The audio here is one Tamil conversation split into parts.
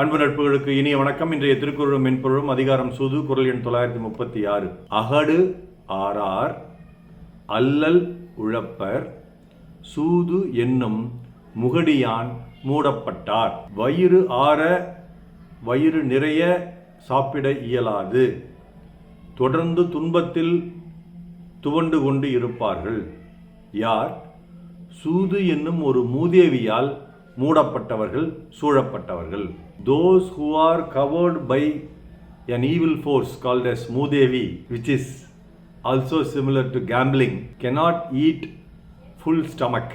அன்பு நட்புகளுக்கு இனிய வணக்கம். இன்றைய திருக்குறளும் மென்பொருளும் அதிகாரம் சூது குரல் எண் தொள்ளாயிரத்தி முப்பத்தி ஆறு அகடு ஆறார் அல்லல் உழப்பர் சூது என்னும் முகடியான் மூடப்பட்டார். வயிறு ஆற வயிறு நிறைய சாப்பிட இயலாது. தொடர்ந்து துன்பத்தில் துவண்டு கொண்டு இருப்பார்கள். யார்? சூது என்னும் ஒரு மூதேவியால் மூடப்பட்டவர்கள் சூழப்பட்டவர்கள் those who are covered by an evil force called as மூதேவி which is also similar to gambling cannot eat full stomach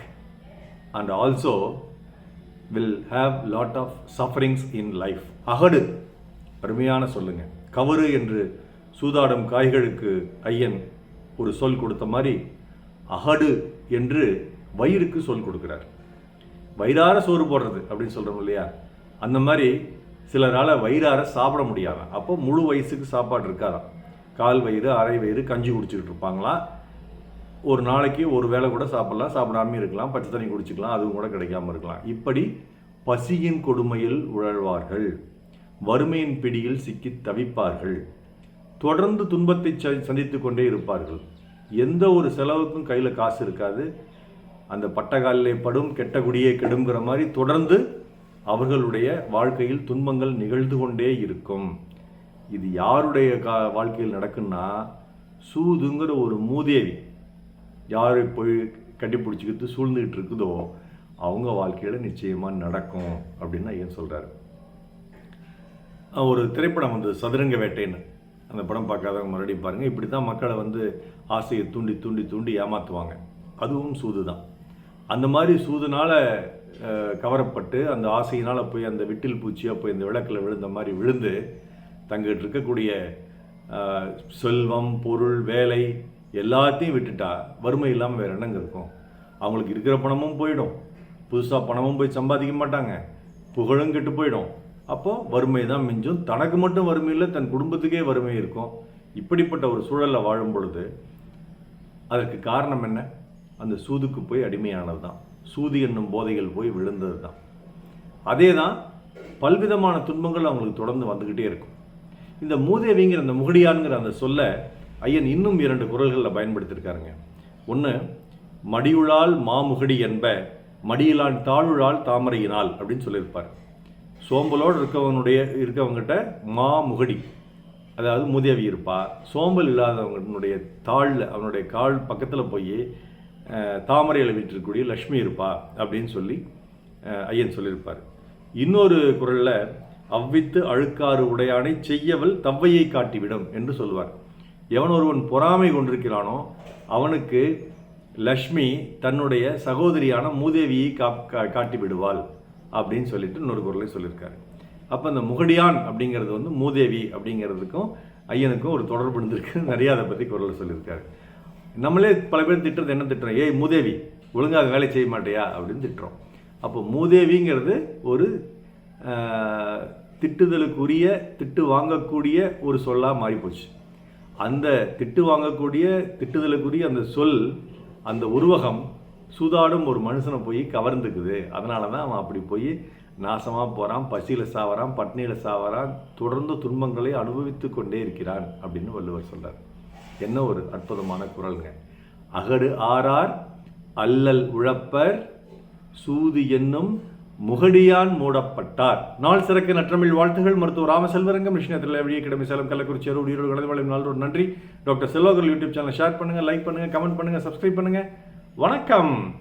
and also will have lot of sufferings in life அகடு அருமையான சொல்லுங்க கவறு என்று சூதாடும் காய்களுக்கு ஐயன் ஒரு சொல் கொடுத்த மாதிரி அகடு என்று வயிறுக்கு சொல் கொடுக்கிறார் வயிறார சோறு போடுறது அப்படின்னு சொல்கிறோம் இல்லையா? அந்த மாதிரி சிலரால் வயிறார சாப்பிட முடியாதான் அப்போ முழு வயசுக்கு சாப்பாடு இருக்காதாம் கால் வயிறு அரை வயிறு கஞ்சி குடிச்சிக்கிட்டு இருப்பாங்களாம் ஒரு நாளைக்கு ஒரு வேளை கூட சாப்பிடலாம் சாப்பிடாம இருக்கலாம் பச்சை தண்ணி குடிச்சிக்கலாம் அதுவும் கூட கிடைக்காம இருக்கலாம். இப்படி பசியின் கொடுமையில் உழல்வார்கள். வறுமையின் பிடியில் சிக்கி தவிப்பார்கள். தொடர்ந்து துன்பத்தை ச- சந்தித்து கொண்டே இருப்பார்கள். எந்த ஒரு செலவுக்கும் கையில் காசு இருக்காது. அந்த பட்டகாலிலே படும் கெட்ட குடியே கெடுங்கிற மாதிரி தொடர்ந்து அவர்களுடைய வாழ்க்கையில் துன்பங்கள் நிகழ்ந்து கொண்டே இருக்கும். இது யாருடைய கா வாழ்க்கையில் நடக்குன்னா சூதுங்கிற ஒரு மூதேவி யாரை போய் கட்டி பிடிச்சிக்கிட்டு சூழ்ந்துக்கிட்டு இருக்குதோ அவங்க வாழ்க்கையில் நிச்சயமாக நடக்கும் அப்படின்னு ஏன் சொல்கிறாரு ஒரு திரைப்படம் வந்து சதுரங்க வேட்டைன்னு. அந்த படம் பார்க்காதவங்க மறுபடியும் பாருங்கள் இப்படி தான் மக்களை வந்து ஆசையை தூண்டி தூண்டி தூண்டி ஏமாற்றுவாங்க அதுவும் சூது தான் அந்த மாதிரி சூதுனால் கவரப்பட்டு அந்த ஆசையினால் போய் அந்த விட்டில் பூச்சியாக போய் இந்த விளக்கில் விழுந்த மாதிரி விழுந்து தங்கிட்டு இருக்கக்கூடிய செல்வம் பொருள் வேலை எல்லாத்தையும் விட்டுட்டா வறுமை இல்லாமல் வேறு என்னங்க இருக்கும்? அவங்களுக்கு இருக்கிற பணமும் போயிடும். புதுசாக பணமும் போய் சம்பாதிக்க மாட்டாங்க. புகழும் கெட்டு போயிடும். அப்போது வறுமை தான் மிஞ்சும். தனக்கு மட்டும் வறுமை இல்லை தன் குடும்பத்துக்கே வறுமை இருக்கும். இப்படிப்பட்ட ஒரு சூழலில் வாழும் பொழுது அதற்கு காரணம் என்ன? அந்த சூதுக்கு போய் அடிமையானது தான் சூது என்னும் போதைகள் போய் விழுந்தது தான் அதே தான் பல்விதமான துன்பங்கள் அவங்களுக்கு தொடர்ந்து வந்துக்கிட்டே இருக்கும். இந்த மூதேவிங்கிற அந்த முகடியான்கிற அந்த சொல்ல ஐயன் இன்னும் இரண்டு குரல்களில் பயன்படுத்தியிருக்காருங்க ஒன்று மடியுளால் மாமுகடி என்ப மடியிலான் தாழுழால் தாமரையினால் அப்படின்னு சொல்லியிருப்பார். சோம்பலோடு இருக்கவனுடைய இருக்கவங்ககிட்ட மா முகடி அதாவது மூதேவி இருப்பா. சோம்பல் இல்லாதவங்களுடைய தாளில் அவனுடைய கால் பக்கத்தில் போய் தாமரையில் வீட்டிருக்கக்கூடிய லக்ஷ்மி இருப்பா அப்படின்னு சொல்லி ஐயன் சொல்லியிருப்பார். இன்னொரு குரலில் அவ்வித்து அழுக்காறு உடையானை செய்யவள் தவ்வையை காட்டிவிடும் என்று சொல்லுவார். எவன் ஒருவன் பொறாமை கொண்டிருக்கிறானோ அவனுக்கு லக்ஷ்மி தன்னுடைய சகோதரியான மூதேவியை கா கா- காட்டி விடுவாள் அப்படின்னு சொல்லிட்டு இன்னொரு குரலை சொல்லியிருக்காரு. அப்போ அந்த முகடியான் அப்படிங்கிறது வந்து மூதேவி அப்படிங்கிறதுக்கும் ஐயனுக்கும் ஒரு தொடர்பு இருந்திருக்கு. நிறையா அதை பற்றி குரலை சொல்லியிருக்காரு. நம்மளே பல பேர் திட்டுறது என்ன திட்டுறோம்? ஏய் மூதேவி ஒழுங்காக வேலை செய்ய மாட்டியா? அப்படின்னு திட்டுறோம். அப்போ மூதேவிங்கிறது ஒரு திட்டுதலுக்குரிய திட்டு வாங்கக்கூடிய ஒரு சொல்லாக மாறிப்போச்சு அந்த திட்டு வாங்கக்கூடிய திட்டுதலுக்குரிய அந்த சொல் அந்த உருவகம் சூதாடும் ஒரு மனுஷனை போய் கவர்ந்துக்குது. அதனால தான் அவன் அப்படி போய் நாசமாக போகிறான் பசியில் சாவறான் பட்னியில் சாவறான் தொடர்ந்து துன்பங்களை அனுபவித்து கொண்டே இருக்கிறான் அப்படின்னு வள்ளுவர் சொல்கிறார் என்ன ஒரு அற்புதமான குரலுங்க? அகடு ஆறார் அல்லல் உழப்பர் சூது என்னும் முகடியான் மூடப்பட்டார். நாள் சிறக்க நற்றமிழ் வாழ்த்துகள் மருத்துவர் ராமசெல்வரங்கம் கிருஷ்ணத்தில் வெளியே கிடமை சேலம் கள்ளக்குறிச்சி அருள் ஈரோடு கலந்து நாள் ஒரு நன்றி. Doctor Selvakar YouTube channel share பண்ணுங்கள் லைக் பண்ணுங்கள் கமெண்ட் பண்ணுங்கள் சப்ஸ்கிரைப் பண்ணுங்கள் வணக்கம்.